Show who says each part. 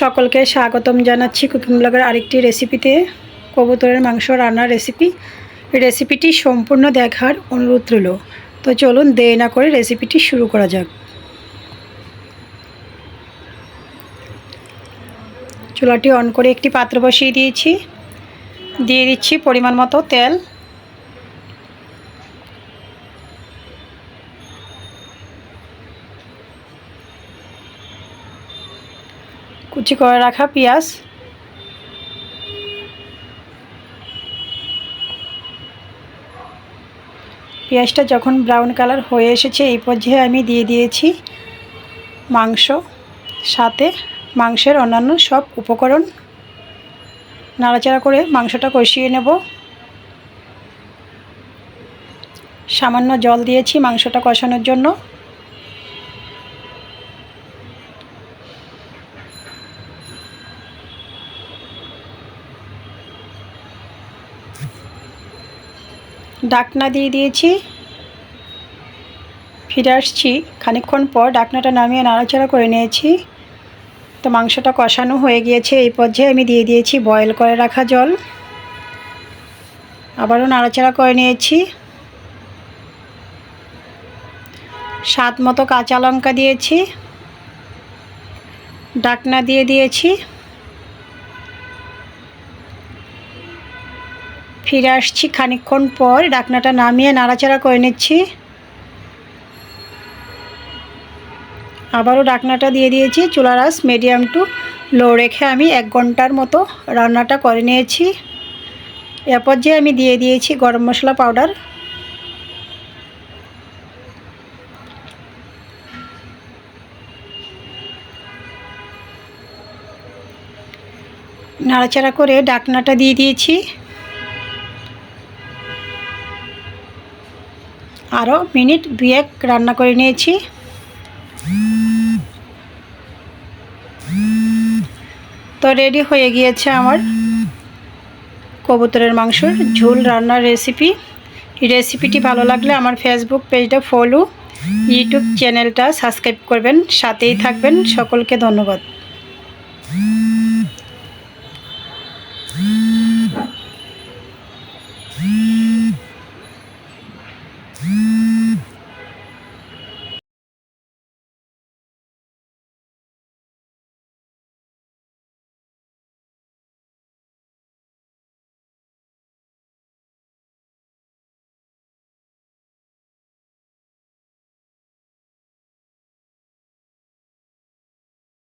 Speaker 1: সকলকে স্বাগতম জানাচ্ছি কুকিং ব্লগের আরেকটি রেসিপিতে। কবুতরের মাংস রান্নার রেসিপি। রেসিপিটি সম্পূর্ণ দেখার অনুরোধ রইল। তো চলুন দেরি না করে রেসিপিটি শুরু করা যাক। চুলাটি অন করে একটি পাত্র বসিয়ে দিয়েছি। দিয়ে দিচ্ছি পরিমাণ মতো তেল। কুচি করে রাখা পেঁয়াজ। পেঁয়াজটা যখন ব্রাউন কালার হয়ে এসেছে, এই পর্যায়ে আমি দিয়ে দিয়েছি মাংস। সাথে মাংসের অন্যান্য সব উপকরণ। নাড়াচাড়া করে মাংসটা কষিয়ে নেব। সামান্য জল দিয়েছি মাংসটা কষানোর জন্য। ডাকনা দিয়ে দিয়েছি। ফিরে আসছি। খানিকক্ষণ পর ডাকনাটা নামিয়ে নাড়াচাড়া করে নিয়েছি। তো মাংসটা কষানো হয়ে গিয়েছে এই পর্যায়ে আমি দিয়ে দিয়েছি বয়েল করে রাখা জল। আবারও নাড়াচাড়া করে নিয়েছি। স্বাদ মতো কাঁচা লঙ্কা দিয়েছি। ডাকনা দিয়ে দিয়েছি। ফিরে আসছি খানিকক্ষণ পর। ডাকনাটা নামিয়ে নাড়াচাড়া করে নিচ্ছি। আবারও ডাকনাটা দিয়ে দিয়েছি চুলার আস মিডিয়াম টু লো রেখে আমি এক ঘণ্টার মতো রান্নাটা করে নিয়েছি। এরপর যে আমি দিয়ে দিয়েছি গরম মশলা পাউডার। নাড়াচাড়া করে ডাকনাটা দিয়ে দিয়েছি। আরও মিনিট দুয়েক রান্না করে নিয়েছি। তো রেডি হয়ে গিয়েছে আমার কবুতরের মাংসর ঝোল রান্নার রেসিপি রেসিপিটি ভালো লাগলে আমার ফেসবুক পেজটা ফলো ইউটিউব চ্যানেলটা সাবস্ক্রাইব করবেন, সাথেই থাকবেন। সকলকে ধন্যবাদ।